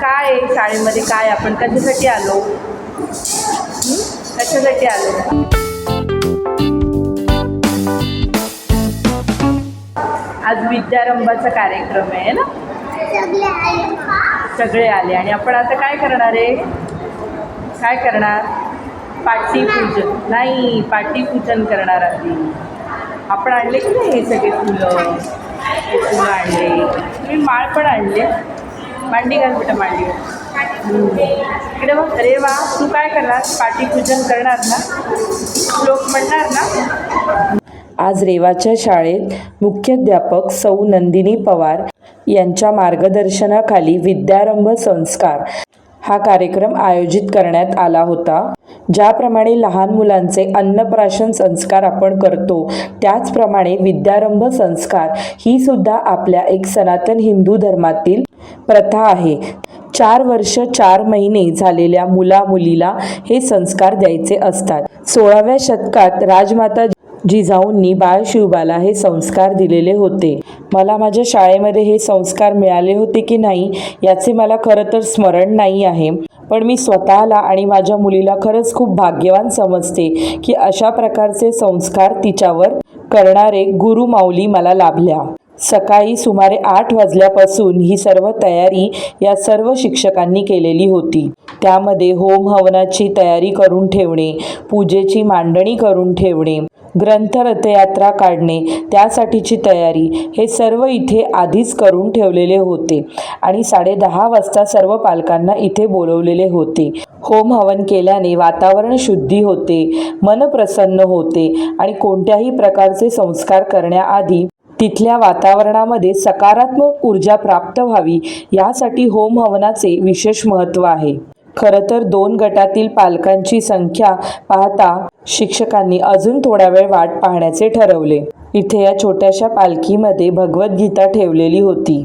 काय शाळेमध्ये काय आपण कशासाठी आलो? कशासाठी आलो? आज विद्यारंभाचा कार्यक्रम आहे ना? सगळे आले. आणि आपण आता काय करणार आहे? काय करणार? पाटीपूजन नाही पाटीपूजन करणार आधी आपण आणले की नाही हे सगळे फुलं? हे फुलं आणले. तुम्ही माळ पण आणले. मांडी घाल बेटा मांडी. इकडे बघ. अरे वा तू काय करणार? पाटीपूजन करणार ना? श्लोक म्हणणार ना? आज रेवाच्या शाळेत मुख्याध्यापक सौ नंदिनी पवार यांच्या मार्गदर्शनाखाली विद्यारंभ संस्कार. हा कार्यक्रम आयोजित करण्यात आला होता. ज्याप्रमाणे लहान मुलांचे अन्नप्राशन संस्कार आपण करतो त्याचप्रमाणे विद्यारंभ संस्कार ही सुद्धा आपल्या एक सनातन हिंदू धर्मातील प्रथा आहे. चार वर्ष चार महिने झालेल्या मुला मुलीला हे संस्कार द्यायचे असतात. सोळाव्या शतकात राजमाता जिजाऊंनी बाळ शिवबाला हे संस्कार दिलेले होते. मला माझ्या शाळेमध्ये हे संस्कार मिळाले होते की नाही याचे मला खरं तर स्मरण नाही आहे. पण मी स्वतःला आणि माझ्या मुलीला खरंच खूप भाग्यवान समजते की अशा प्रकारचे संस्कार तिच्यावर करणारे गुरु माऊली मला लाभल्या. सकाळी सुमारे आठ वाजल्यापासून ही सर्व तयारी या सर्व शिक्षकांनी केलेली होती. त्यामध्ये होम हवनाची तयारी करून ठेवणे पूजेची मांडणी करून ठेवणे ग्रंथ रथयात्रा काढणे त्यासाठीची तयारी हे सर्व इथे आधीच करून ठेवलेले होते. आणि साडेदहा वाजता सर्व पालकांना इथे बोलवलेले होते. होम हवन केल्याने वातावरण शुद्धी होते मन प्रसन्न होते आणि कोणत्याही प्रकारचे संस्कार करण्याआधी तिथल्या वातावरणामध्ये सकारात्मक ऊर्जा प्राप्त व्हावी यासाठी होम हवनाचे विशेष महत्त्व आहे. खरं तर दोन गटातील पालकांची संख्या पाहता शिक्षकांनी अजून थोडा वेळ वाट पाहण्याचे ठरवले. इथे या छोट्याशा पालखीमध्ये भगवद्गीता ठेवलेली होती.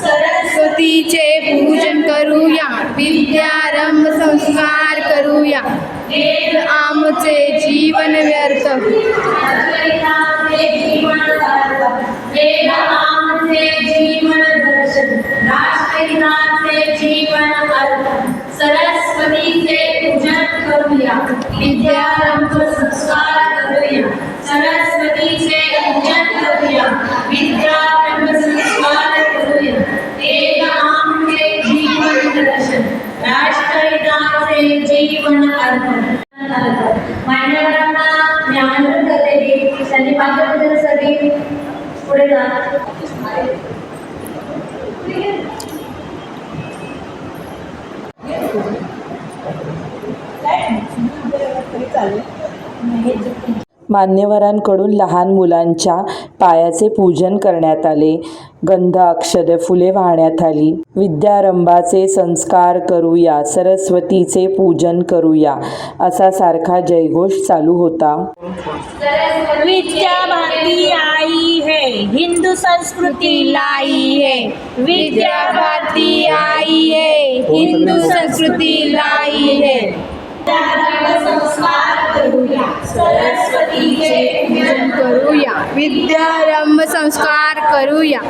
सरस्वतीचे पूजन करूया. विद्यारंभ संस्कार करूया. आमचे जीवन व्यर्थ. वेद आमचे जीवन दर्शन. राष्ट्रहिताचे जीवन अर्थ सरस्वतीचे पूजन करूया. विद्यारंभ संस्कार करूया. सरस्वतीचे पुढे जा मान्यवरांकडून लहान मुलांच्या पायाचे पूजन करण्यात आले. गंध अक्षर फुले वाहण्यात आली. विद्यारंभाचे संस्कार करूया. सरस्वतीचे पूजन करूया. असा सारखा जयघोष चालू होता. विद्या भारती आई है. हिंदू संस्कृती लाई है. विद्या भारती आई है. हिंदू संस्कृती लाई है. करूया। सरस्वतीचे पूजन करूया। विद्यारंभ संस्कार करूया।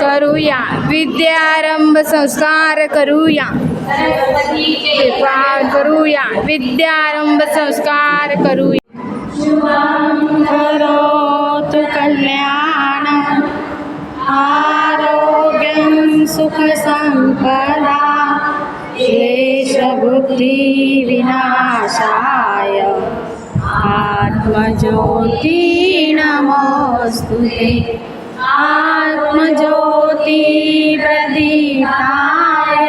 करूया विद्यारंभ संस्कार करूया। करूया। विद्यारंभ संस्कार करूया। करोतु कल्याणम् आरोग्यं सुखसम्पदा। शेषबुद्धिविनाशाय आत्मज्योति नमोऽस्तु आत्मज्योति आत्मज्योतिप्रदीपाय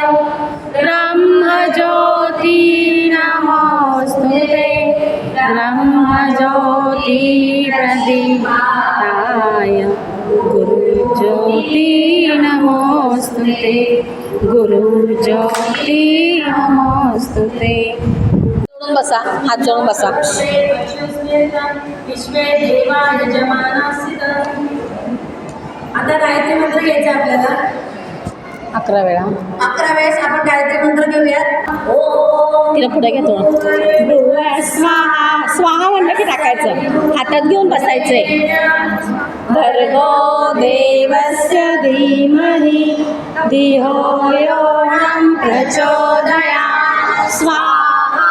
गुरुज्योती नमोऽस्तु ते जोडून बसा हात जोडून बसा. विश्वे देवा यजमानासित आता गायत्री मंत्र घ्यायचा आपल्याला. अकरा वेळा. अकरा वेळेस आपण गायत्री मंत्र घेऊयात. तिला पुढे भुव स्वाहा स्वाहा म्हणलं की टाकायचं. हातात घेऊन बसायचंय. भर्गो देवस्य धीमहि। धियो यो नं प्रचोदया स्वाहा।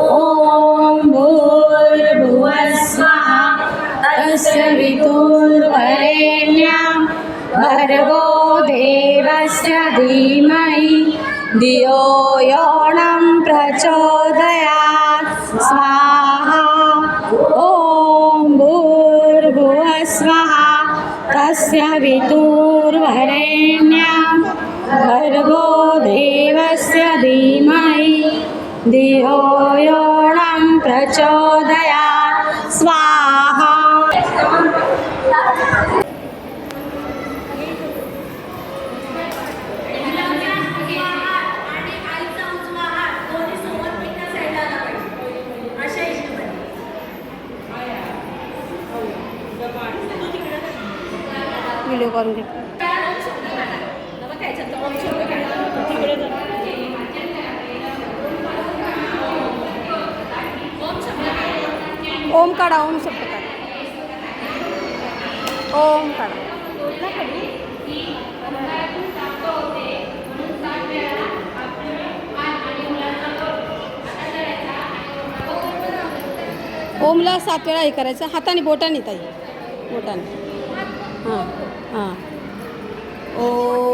ॐ भूर्भुवः स्वः तस्य वितुर्वरेण्यं भर्गो देवस्य धीमहि। धियो यो नं प्रचोदयात् तस्य विदुर्वरेण्या भर्गो देवस्य धीमहि धियो योणं प्रचोदय व्हिडिओ करून घे. ओम काढा ओम शब्द काढा. ओम काढा. ओमला सात वेळा हे करायचं. हाताने बोटाने ताई. बोटाने. हां. हां ओम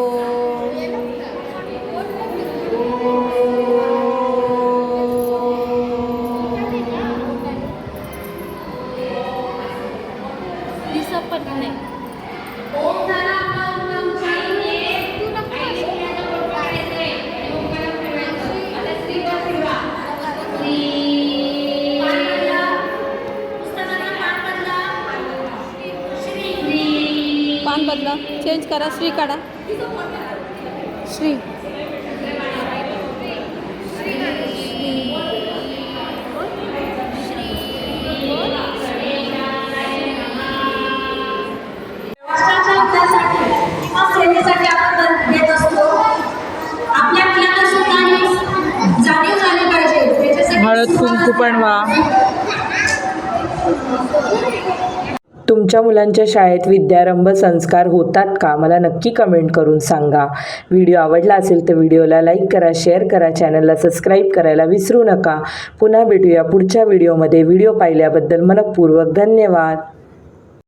बदला. चेंज करा श्री काढा. श्री. तुमच्या मुलांच्या शाळेत विद्यारंभ संस्कार होतात का? मला नक्की कमेंट करून सांगा. व्हिडिओ आवडला असेल तर व्हिडिओला लाईक करा शेअर करा चॅनलला सबस्क्राईब करायला विसरू नका. पुन्हा भेटूया पुढच्या व्हिडिओमध्ये व्हिडिओ पाहिल्याबद्दल मनपूर्वक धन्यवाद.